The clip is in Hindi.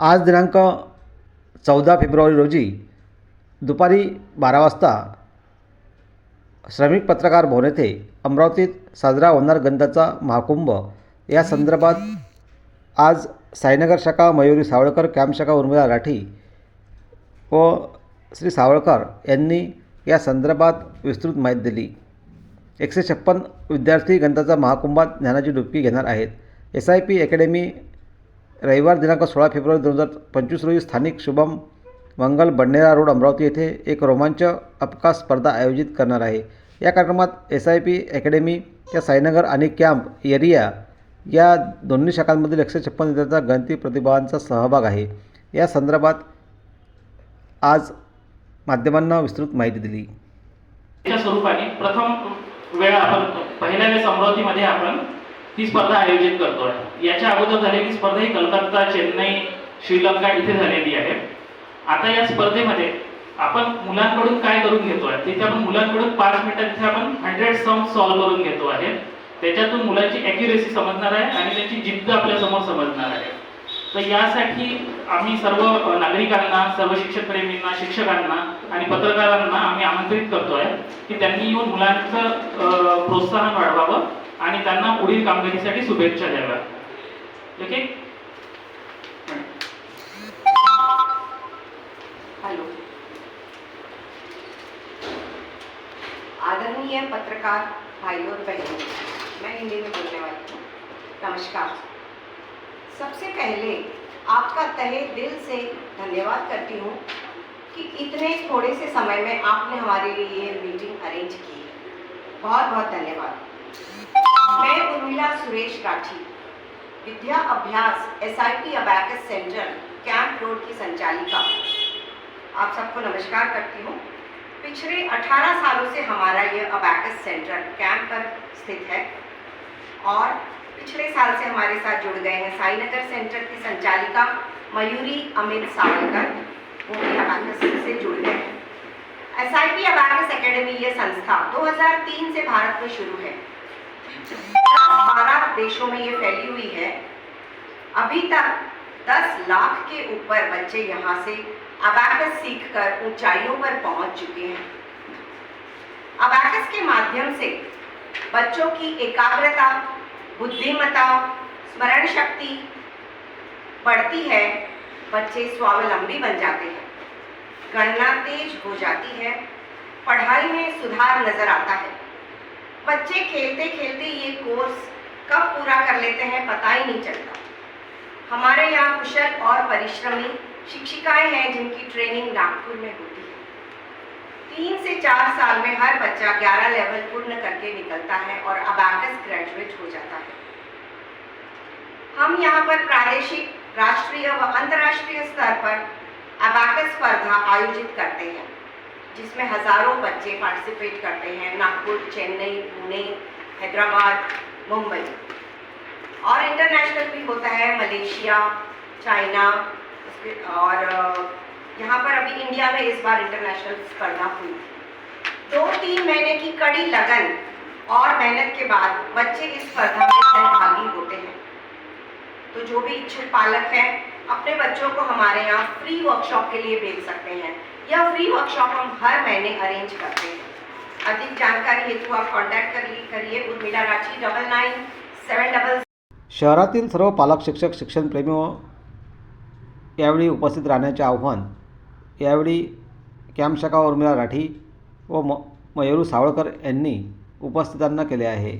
आज दिनांक चौदा फेब्रुवारी रोजी दुपारी बारा वाजता श्रमिक पत्रकार भवन येथे अमरावतीत साजरा होणार गंधाचा महाकुंभ. या संदर्भात आज साईनगर शाखा मयुरी सावळकर कॅम्प शाखा उर्मिला राठी व श्री सावळकर यांनी या संदर्भात विस्तृत माहिती दिली. एकशे छप्पन विद्यार्थी गणिताचा महाकुंभात ज्ञानाची डुबकी घेणार आहेत. एस आय पी अकॅडमी रविवार दिनांक सोळा फेब्रुवारी दोन हजार पंचवीस रोजी स्थानिक शुभम मंगल बडनेरा रोड अमरावती येथे एक रोमांच अपका स्पर्धा आयोजित करणार आहे. या कार्यक्रमात एस आय पी अकॅडमीच्या साईनगर आणि कॅम्प एरिया या दोन्ही शाखांमधील एकशे छप्पन विद्यार्थ्यांचा गणती प्रतिभावांचा सहभाग आहे. या संदर्भात आज माध्यमांना विस्तृत माहिती दिली. स्वरूपाने प्रथम वेळ आपण पहिल्या वेळेस अमरावतीमध्ये आपण ही स्पर्धा आयोजित करतोय. याच्या अगोदर झालेली स्पर्धा ही कलकत्ता चेन्नई श्रीलंका इथे झालेली आहे. आता या स्पर्धेमध्ये आपण मुलांकडून काय करून घेतोय? तिथे आपण मुलांकडून पाच मिनिटात तिथे आपण हंड्रेड सम सॉल्व्ह करून घेतो आहे. त्याच्यातून मुलांची ॲक्युरेसी समजणार आहे आणि त्यांची जिद्द आपल्यासमोर समजणार आहे. तर यासाठी आम्ही सर्व नागरिकांना सर्व शिक्षकप्रेमींना शिक्षकांना आणि पत्रकारांना आम्ही आमंत्रित करतोय की त्यांनी येऊन मुलांचं प्रोत्साहन वाढवावं. आणि त्यांना पुढील कामगिरीसाठी शुभेच्छा द्याव्या. ओके हेलो आदरणीय पत्रकार भाइयों और बहनों मैं हिंदी में बोलने वाली हूँ। नमस्कार। सबसे पहले आपका तहे दिल से धन्यवाद करती हूँ कि इतने थोड़े से समय में आपने हमारे लिए ये मीटिंग अरेंज की। है बहुत बहुत धन्यवाद। मैं उर्मिला सुरेश राठी विद्या अभ्यास S I P abacus centre camp road की संचालिका। आप सबको नमस्कार करती हूँ। पिछले 18 सालों से हमारा ये अबैकस सेंटर कैंप पर स्थित है और पिछले साल से हमारे साथ जुड़ गए हैं साईनगर सेंटर की संचालिका मयूरी अमित सावरकर, वो भी अबैकस से जुड़ गए हैं। S I P abacus academy ये संस्था 2003 से भारत में शुरू है। बारह देशों में ये फैली हुई है। अभी तक 10 लाख के ऊपर बच्चे यहाँ से अबैकस सीखकर ऊंचाइयों पर पहुँच चुके हैं। अबैकस के माध्यम से बच्चों की एकाग्रता बुद्धिमता स्मरण शक्ति बढ़ती है, बच्चे स्वावलंबी बन जाते हैं। गणना तेज हो जाती है, पढ़ाई में सुधार नज़र आता है। बच्चे खेलते खेलते ये कोर्स कब पूरा कर लेते हैं पता ही नहीं चलता। हमारे यहाँ कुशल और परिश्रमी शिक्षिकाएँ हैं जिनकी ट्रेनिंग नागपुर में होती है। तीन से चार साल में हर बच्चा 11 लेवल पूर्ण करके निकलता है और अबाकस ग्रेजुएट हो जाता है। हम यहाँ पर प्रादेशिक, राष्ट्रीय व अंतर्राष्ट्रीय स्तर पर अबाकस स्पर्धा आयोजित करते हैं। जिसमें हज़ारों बच्चे पार्टिसिपेट करते हैं, नागपुर, चेन्नई, पुणे, हैदराबाद, मुंबई। और इंटरनेशनल भी होता है, मलेशिया, चाइना और यहाँ पर अभी इंडिया में इस बार इंटरनेशनल स्पर्धा हुई। दो तीन महीने की कड़ी लगन और मेहनत के बाद बच्चे इस स्पर्धा में सहभागी होते हैं। तो जो भी इच्छुक पालक हैं, अपने बच्चों को हमारे यहाँ फ्री वर्कशॉप के लिए भेज सकते हैं। या फ्री वर्कशॉप हम हर महीने अरेंज करते हैं। अधिक जानकारी हेतु आप कॉन्टैक्ट करिए करिए Urmila Rathi double nine seven double शहरातील सर्व पालक शिक्षक शिक्षणप्रेमी व यावेळी उपस्थित राहण्याचे आव्हान यावेळी कॅम्पशाखा उर्मिला राठी व म मयूरू सावळकर यांनी उपस्थितांना केले आहे.